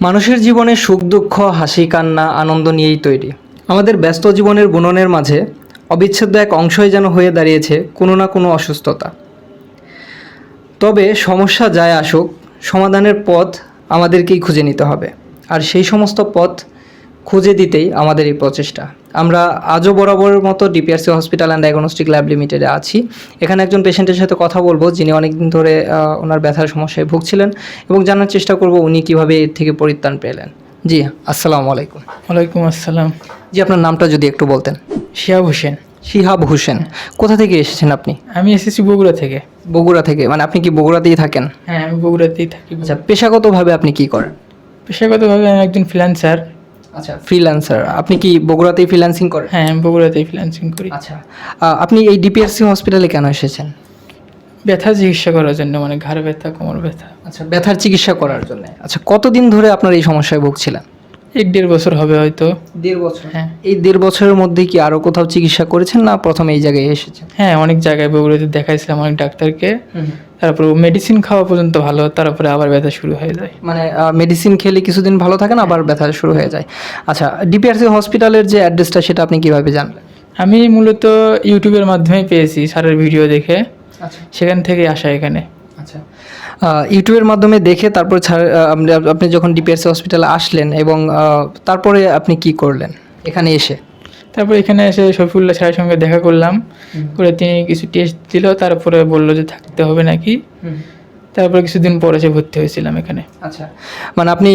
মানুষের জীবনে সুখ, দুঃখ, হাসি, কান্না, আনন্দ নিয়েই তৈরি। আমাদের ব্যস্ত জীবনের বুননের মাঝে অবিচ্ছেদ্য এক অংশই যেন হয়ে দাঁড়িয়েছে কোনো না কোনো অসুস্থতা। তবে সমস্যা যায় আসুক, সমাধানের পথ আমাদেরকেই খুঁজে নিতে হবে। আর সেই সমস্ত পথ খুঁজে দিতেই আমাদের এই প্রচেষ্টা। আমরা আজও বরাবরের মতো DPRC hospital and diagnostic lab লিমিটেডে আছি। এখানে একজন পেশেন্টের সাথে কথা বলব যিনি অনেকদিন ধরে ওনার ব্যথার সমস্যায় ভুগছিলেন এবং জানার চেষ্টা করব উনি কীভাবে এর থেকে পরিত্রাণ পেলেন। জি আসসালামু আলাইকুম। ওয়ালাইকুম আসসালাম। জি আপনার নামটা যদি একটু বলতেন। শিয়াব হোসেন। শিহাব হোসেন। কোথা থেকে এসেছেন আপনি? আমি এসেছি বগুড়া থেকে। বগুড়া থেকে। মানে আপনি কি বগুড়াতেই থাকেন? হ্যাঁ আমি বগুড়াতেই থাকি। আচ্ছা পেশাগতভাবে আপনি কি করেন? পেশাগতভাবে আমি একজন ফ্রিল্যান্সার আচ্ছা। ফ্রিল্যান্সার আপনি কি বগুড়াতেই ফ্রিল্যান্সিং করেন? হ্যাঁ আমি বগুড়াতেই ফ্রিল্যান্সিং করি। আচ্ছা আপনি এই ডিপিআরসি হসপিটালে কেন এসেছেন? ব্যথা চিকিৎসা করার জন্য মানে ঘাড় ব্যথা কোমর ব্যথা। আচ্ছা ব্যথার চিকিৎসা করার জন্য। আচ্ছা কতদিন ধরে আপনার এই সমস্যায় ভুগছিলেন? এক দেড় বছর হবে হয়তো। দেড় বছর? হ্যাঁ। এই দেড় বছরের মধ্যে কি আরও কোথাও চিকিৎসা করেছেন না প্রথম এই জায়গায় এসেছেন? হ্যাঁ অনেক জায়গায় বগুড়াতে দেখাইছিলাম অনেক ডাক্তারকে। তারপর মেডিসিন খাওয়া পর্যন্ত ভালো তারপরে আবার ব্যথা শুরু হয়ে যায়। মানে মেডিসিন খেলে কিছুদিন ভালো থাকে না আবার ব্যথা শুরু হয়ে যায়। আচ্ছা ডিপিআরসি হসপিটালের যে অ্যাড্রেসটা সেটা আপনি কীভাবে জানলেন? আমি মূলত ইউটিউবের মাধ্যমে পেয়েছি স্যারের ভিডিও দেখে। আচ্ছা। সেখান থেকে আসা এখানে। আচ্ছা। ইউটিউবের মাধ্যমে দেখে তারপর ছাড়- আপনি- যখন ডিপিআরসি হসপিটালে আসলেন এবং তারপরে আপনি কি করলেন? এখানে এসে। তারপর এখানে এসে শফিউল্লাহ স্যারের সঙ্গে দেখা করলাম। করে তিনি কিছু টেস্ট দিল তারপরে বলল যে থাকতে হবে নাকি। তারপরে কিছুদিন পরে এসে ভর্তি হয়েছিলাম এখানে। আচ্ছা। মানে আপনি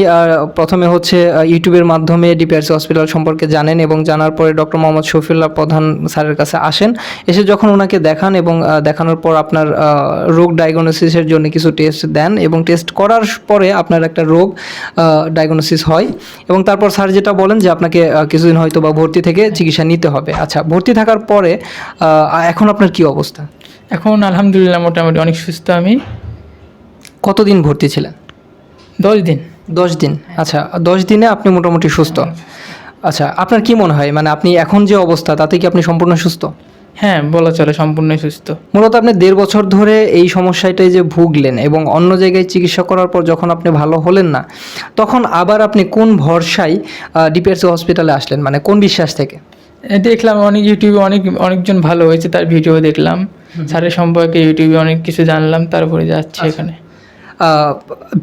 প্রথমে হচ্ছে ইউটিউবের মাধ্যমে ডিপিআরসি হসপিটাল সম্পর্কে জানেন এবং জানার পরে ডক্টর মোহাম্মদ শফিউল্লাহ প্রধান স্যারের কাছে আসেন। এসে যখন ওনাকে দেখান এবং দেখানোর পর আপনার রোগ ডায়াগনোসিসের জন্য কিছু টেস্ট দেন এবং টেস্ট করার পরে আপনার একটা রোগ ডায়াগনোসিস হয় এবং তারপর স্যার যেটা বলেন যে আপনাকে কিছুদিন হয়তো বা ভর্তি থেকে চিকিৎসা নিতে হবে। আচ্ছা ভর্তি থাকার পরে এখন আপনার কি অবস্থা? এখন আলহামদুলিল্লাহ মোটামুটি অনেক সুস্থ আমি। কতদিন ভর্তি ছিলেন? দশ দিন। দশ দিন? আচ্ছা দশ দিনে আপনি মোটামুটি সুস্থ। আচ্ছা আপনার কি মনে হয়? মানে আপনি এখন যে অবস্থা তাতে কি আপনি সম্পূর্ণ সুস্থ? হ্যাঁ বলা চলে সম্পূর্ণই সুস্থ। মূলত আপনি দেড় বছর ধরে এই সমস্যাটায় যে ভুগলেন এবং অন্য জায়গায় চিকিৎসা করার পর যখন আপনি ভালো হলেন না তখন আবার আপনি কোন ভরসায় ডিপিআরসি হসপিটালে আসলেন? মানে কোন বিশ্বাস থেকে? দেখলাম অনেক ইউটিউবে অনেক অনেকজন ভালো হয়েছে তার ভিডিও দেখলাম। স্যারের সম্পর্কে ইউটিউবে অনেক কিছু জানলাম তারপরে যাচ্ছি এখানে। আহ,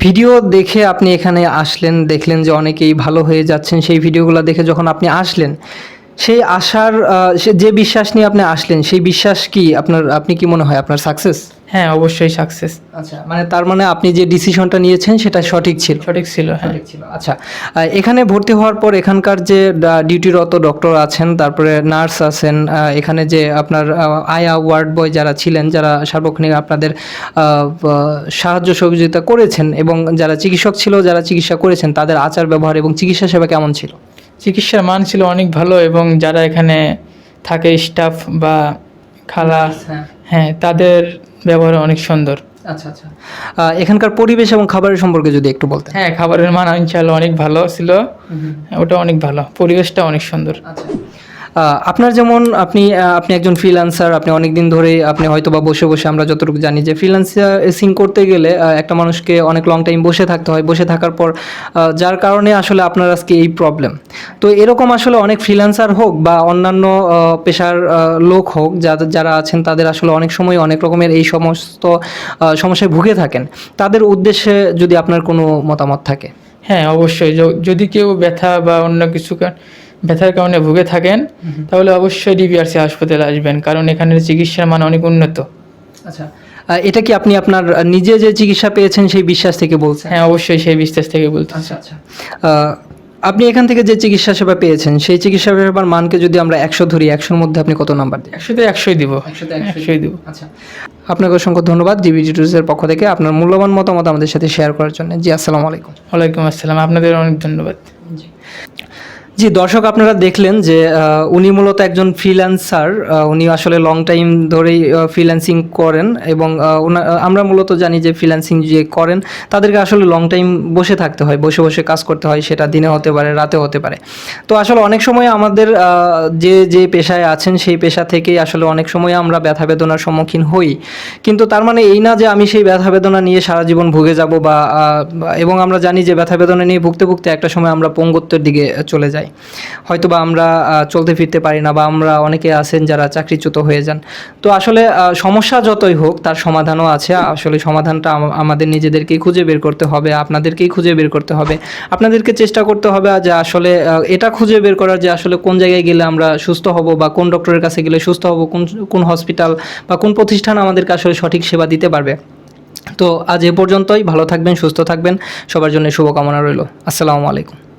ভিডিও দেখে আপনি এখানে আসলেন, দেখলেন যে অনেকেই ভালো হয়ে যাচ্ছেন, সেই ভিডিওগুলো দেখে যখন আপনি আসলেন সেই আশার সে- যে বিশ্বাস নিয়ে আপনি আসলেন সেই বিশ্বাস কি আপনার আপনি কি মনে হয় আপনার সাকসেস হ্যাঁ অবশ্যই সাকসেস আচ্ছা মানে তার মানে আপনি যে ডিসিশনটা নিয়েছেন সেটা সঠিক ছিল। সঠিক ছিল হ্যাঁ। সঠিক ছিল আচ্ছা। এখানে ভর্তি হওয়ার পর এখানকার যে ডিউটিরত ডক্টর আছেন তারপরে নার্স আছেন এখানে যে আপনার আয়া ওয়ার্ড বয় যারা ছিলেন যারা সার্বক্ষণিক আপনাদের সাহায্য সহযোগিতা করেছেন এবং যারা চিকিৎসক ছিল যারা চিকিৎসা করেছেন তাদের আচার ব্যবহার এবং চিকিৎসা সেবা কেমন ছিল? চিকিৎসার মান ছিল অনেক ভালো এবং যারা এখানে থাকে স্টাফ বা খালা হ্যাঁ। হ্যাঁ তাদের ব্যবহার অনেক সুন্দর। আচ্ছা আচ্ছা। এখানকার পরিবেশ এবং খাবারের সম্পর্কে যদি একটু বলতেন। হ্যাঁ খাবারের মান ইনশাল্লাহ অনেক ভালো ছিল। ওটা অনেক ভালো পরিবেশটা অনেক সুন্দর। আচ্ছা। আপনার যেমন আপনি আপনি একজন ফ্রিল্যান্সার আপনি অনেক দিন ধরে আপনি হয়তো বা বসে বসে আমরা যতটুকু জানি যে ফ্রিল্যান্সিং করতে গেলে একটা মানুষকে অনেক লং টাইম বসে থাকতে হয়। বসে থাকার পর যার কারণে আসলে আপনার আজকে এই প্রবলেম তো এরকম আসলে অনেক ফ্রিল্যান্সার হোক বা অন্যান্য পেশার লোক হোক যাদের যারা আছেন, তাদের আসলে অনেক সময় অনেক রকমের এই সমস্ত সমস্যায় ভুগে থাকেন। তাদের উদ্দেশ্যে যদি আপনার কোনো মতামত থাকে। হ্যাঁ অবশ্যই। যদি কেউ ব্যথা বা অন্য কিছু ব্যথার কারণে ভুগে থাকেন তাহলে অবশ্যই ডিবিআরসি হাসপাতালে আসবেন কারণ এখানের চিকিৎসার মান অনেক উন্নত। আচ্ছা এটা কি আপনি আপনার নিজে যে চিকিৎসা পেয়েছেন সেই বিশ্বাস থেকে বলছেন? হ্যাঁ অবশ্যই সেই বিশ্বাস থেকে বলতে আচ্ছা আচ্ছা। আপনি এখান থেকে যে চিকিৎসা সেবা পেয়েছেন সেই চিকিৎসা সেবার মানকে যদি আমরা একশো ধরি একশোর মধ্যে আপনি কত নাম্বার দিন একশোতে একশোই দিব। একশোই দিব। আচ্ছা আপনাকে অসংখ্য ধন্যবাদ ডিবিজি টুসের পক্ষ থেকে আপনার মূল্যবান মতামত আমাদের সাথে শেয়ার করার জন্য। জি আসসালামু আলাইকুম। ওয়ালাইকুম আসসালাম আপনাদের অনেক ধন্যবাদ। জি। দর্শক আপনারা দেখলেন যে উনি মূলত একজন ফ্রিল্যান্সার উনি আসলে লং টাইম ধরেই ফ্রিল্যান্সিং করেন এবং আমরা মূলত জানি যে ফ্রিল্যান্সিং যে করেন, তাদেরকে আসলে লং টাইম বসে থাকতে হয়, বসে বসে কাজ করতে হয়, সেটা দিনে হতে পারে, রাতে হতে পারে। তো আসলে অনেক সময় আমাদের যে যে পেশায় আছেন, সেই পেশা থেকেই আসলে অনেক সময় আমরা ব্যথা বেদনার সম্মুখীন হই। কিন্তু তার মানে এই না যে আমি সেই ব্যথা বেদনা নিয়ে সারা জীবন ভুগে যাব বা এবং আমরা জানি যে ব্যথা বেদনা নিয়ে ভুগতে ভুগতে একটা সময় আমরা পঙ্গুত্বের দিকে চলে যাই। হয়তো বা আমরা চলতে ফিরতে পারি না বা আমরা অনেকে আছেন যারা চাকরিচ্যুত হয়ে যান। তো আসলে সমস্যা যতই হোক, তার সমাধানও আছে। আসলে সমাধানটা আমাদের নিজেদেরকেই খুঁজে বের করতে হবে, আপনাদেরকেই খুঁজে বের করতে হবে। আপনাদেরকে চেষ্টা করতে হবে যে আসলে এটা খুঁজে বের করার যে আসলে কোন জায়গায় গেলে আমরা সুস্থ হব বা কোন ডক্টরের কাছে গেলে সুস্থ হব, কোন কোন হসপিটাল বা কোন প্রতিষ্ঠান আমাদেরকে আসলে সঠিক সেবা দিতে পারবে। তো আজ এ পর্যন্তই। ভালো থাকবেন, সুস্থ থাকবেন। সবার জন্য শুভকামনা রইল। আসসালামু আলাইকুম।